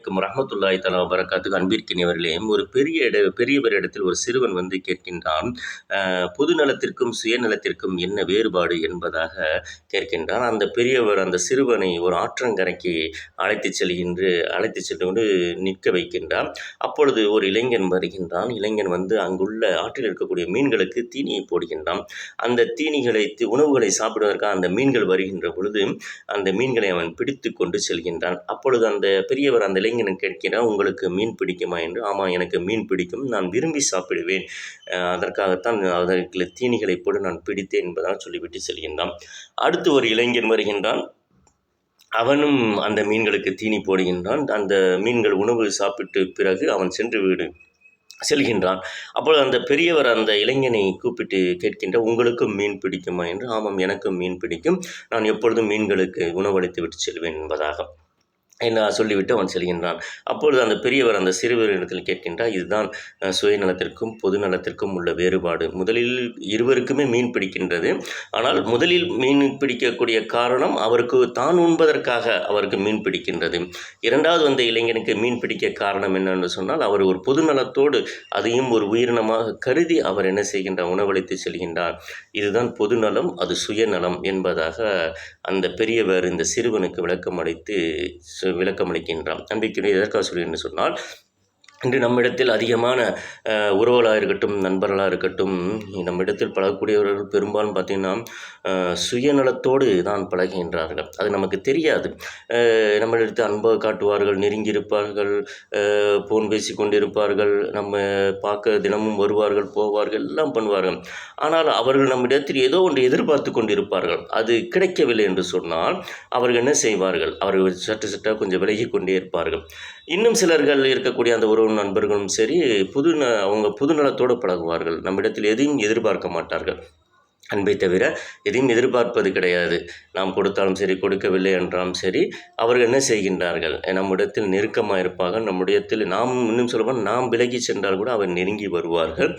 அலைக்கும் ரஹமத்துல்லாய் தலா வரகாத்துக்கு அன்பிற்கினியவர்களே ஒரு பெரிய இட பெரியவர் இடத்தில் ஒரு சிறுவன் வந்து கேட்கின்றான் பொது நலத்திற்கும் சுயநலத்திற்கும் என்ன வேறுபாடு என்பதாக கேட்கின்றான். அந்த பெரியவர் அந்த சிறுவனை ஒரு ஆற்றங்கரைக்கு அழைத்துச் செல்கின்ற அழைத்து சென்று கொண்டு நிற்க வைக்கின்றார் அப்பொழுது ஒரு இளைஞன் வருகின்றான். இளைஞன் வந்து அங்குள்ள ஆற்றில் இருக்கக்கூடிய மீன்களுக்கு தீனியை போடுகின்றான். அந்த தீனிகளை தி- உணவுகளை சாப்பிடுவதற்காக அந்த மீன்கள் வருகின்ற பொழுது அந்த மீன்களை அவன் பிடித்து கொண்டு செல்கின்றான். அப்பொழுது அந்த பெரியவர் அந்த இளைஞன் கேட்கிறார் உங்களுக்கு மீன் பிடிக்குமா? என்று ஆமாம் எனக்கு மீன் பிடிக்கும். நான் விரும்பி சாப்பிடுவேன். அதற்காகத்தான் அதற்கு தீனிகளை போட்டு நான் பிடித்தேன் என்பதாக சொல்லிவிட்டு செல்கின்றான். அடுத்து ஒரு இளைஞன் வருகின்றான். அவனும் அந்த மீன்களுக்கு தீனி போடுகின்றான். அந்த மீன்கள் உணவு சாப்பிட்டு பிறகு அவன் சென்று வீடு செல்கின்றான். அப்பொழுது அந்த பெரியவர் அந்த இளைஞனை கூப்பிட்டு கேட்கின்ற உங்களுக்கும் மீன் பிடிக்குமா? என்று ஆமாம் எனக்கும் மீன் பிடிக்கும். நான் எப்பொழுதும் மீன்களுக்கு உணவளித்து விட்டு செல்வேன் என்பதாக. என்ன சொல்லிவிட்டு அவன் செல்கின்றான். அப்பொழுது அந்த பெரியவர் அந்த சிறுவரிடத்தில் கேட்கின்றார் இதுதான் சுயநலத்திற்கும் பொது நலத்திற்கும் உள்ள வேறுபாடு. முதலில் இருவருக்குமே மீன் பிடிக்கின்றது. ஆனால் முதலில் மீன் பிடிக்கக்கூடிய காரணம் அவருக்கு தான் உண்பதற்காக அவருக்கு மீன் பிடிக்கின்றது. இரண்டாவது வந்த இளைஞனுக்கு மீன் பிடிக்க காரணம் என்னென்னு சொன்னால் அவர் ஒரு பொது நலத்தோடு அதையும் ஒரு உயிரினமாக கருதி அவர் என்ன செய்கின்றார் உணவளித்து செல்கின்றார். இதுதான் பொதுநலம் அது சுயநலம் என்பதாக அந்த பெரியவர் இந்த சிறுவனுக்கு விளக்கம் அளித்து விளக்கமளிக்கின்றான். விளக்கம் அளிக்கின்றான் சொல்லி எதற்காக சொன்னால் இன்று நம்மிடத்தில் அதிகமான உறவுகளாக இருக்கட்டும் நண்பர்களாக இருக்கட்டும் நம்மிடத்தில் பழகக்கூடியவர்கள் பெரும்பாலும் பார்த்திங்கன்னா சுயநலத்தோடு தான் பழகின்றார்கள் அது நமக்கு தெரியாது. அஹ், அன்பை காட்டுவார்கள் நெருங்கி இருப்பார்கள் ஃபோன் பேசி கொண்டிருப்பார்கள் நம்ம பார்க்க தினமும் வருவார்கள் போவார்கள் எல்லாம் பண்ணுவார்கள். ஆனால் அவர்கள் நம்மிடத்தில் ஏதோ ஒன்று எதிர்பார்த்து கொண்டிருப்பார்கள். அது கிடைக்கவில்லை என்று சொன்னால் அவர்கள் என்ன செய்வார்கள்? அவர்கள் சற்று சற்றாக கொஞ்சம் விலகி கொண்டே இருப்பார்கள். இன்னும் சிலர்கள் இருக்கக்கூடிய அந்த உறவு நண்பர்களும் சரி புது ந அவங்க புதுநலத்தோடு பழகுவார்கள். நம்மிடத்தில் எதையும் எதிர்பார்க்க மாட்டார்கள். அன்பை தவிர எதையும் எதிர்பார்ப்பது கிடையாது. நாம் கொடுத்தாலும் சரி கொடுக்கவில்லை என்றாலும் சரி அவர்கள் என்ன செய்கின்றார்கள்? நம்மிடத்தில் நெருக்கமாக இருப்பார்கள். நம்முடையத்தில் நாம் இன்னும் சொல்லப்போனால் நாம் விலகி சென்றால் கூட அவர் நெருங்கி வருவார்கள்.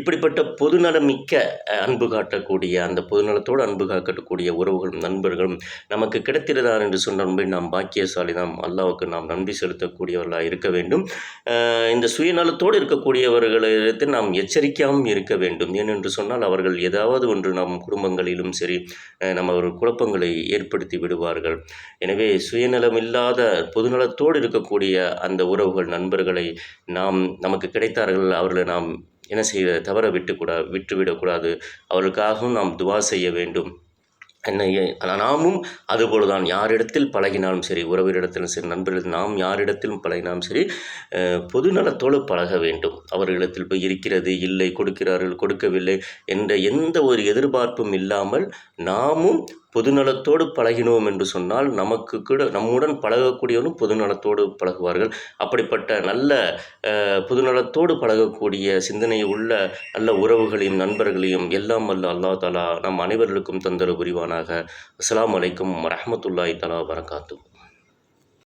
இப்படிப்பட்ட பொதுநலமிக்க அன்பு காட்டக்கூடிய அந்த பொதுநலத்தோடு அன்பு காட்டக்கூடிய உறவுகளும் நண்பர்களும் நமக்கு கிடைத்திருதா என்று சொன்ன உண்மை நாம் பாக்கியசாலி நாம் அல்லாவுக்கு நாம் நன்றி செலுத்தக்கூடியவர்களாக இருக்க வேண்டும். இந்த சுயநலத்தோடு இருக்கக்கூடியவர்களிடத்தில் நாம் எச்சரிக்கையாகவும் இருக்க வேண்டும். ஏனென்று சொன்னால் அவர்கள் ஏதாவது ஒன்று நம் குடும்பங்களிலும் சரி நம்ம ஒரு குழப்பங்களை ஏற்படுத்தி விடுவார்கள். எனவே சுயநலமில்லாத பொதுநலத்தோடு இருக்கக்கூடிய அந்த உறவுகள் நண்பர்களை நாம் நமக்கு கிடைத்தார்கள் அவர்களை நாம் என்ன செய்ய தவற விட்டுக்கூடா விட்டுவிடக்கூடாது. அவர்களுக்காகவும் நாம் துவா செய்ய வேண்டும். நாமும் அதுபோல தான் யாரிடத்தில் பழகினாலும் சரி உறவினரிடத்திலும் சரி நண்பர்கள் நாம் யாரிடத்திலும் பழகினாலும் சரி பொதுநலத்தோடு பழக வேண்டும். அவர்களிடத்தில் போய் இருக்கிறது இல்லை கொடுக்கிறார்கள் கொடுக்கவில்லை என்ற எந்த ஒரு எதிர்பார்ப்பும் இல்லாமல் நாமும் பொதுநலத்தோடு பழகினோம் என்று சொன்னால் நமக்கு கூட நம்முடன் பழகக்கூடியவரும் பொதுநலத்தோடு பழகுவார்கள். அப்படிப்பட்ட நல்ல பொதுநலத்தோடு பழகக்கூடிய சிந்தனை உள்ள நல்ல உறவுகளையும் நண்பர்களையும் எல்லாம் வல்ல அல்லாஹ் தாலா நம் அனைவர்களுக்கும் தந்தர புரிவானாக அஸ்லாம் அலைக்கும் வரமத்துல்லாய் தலா வரகாத்து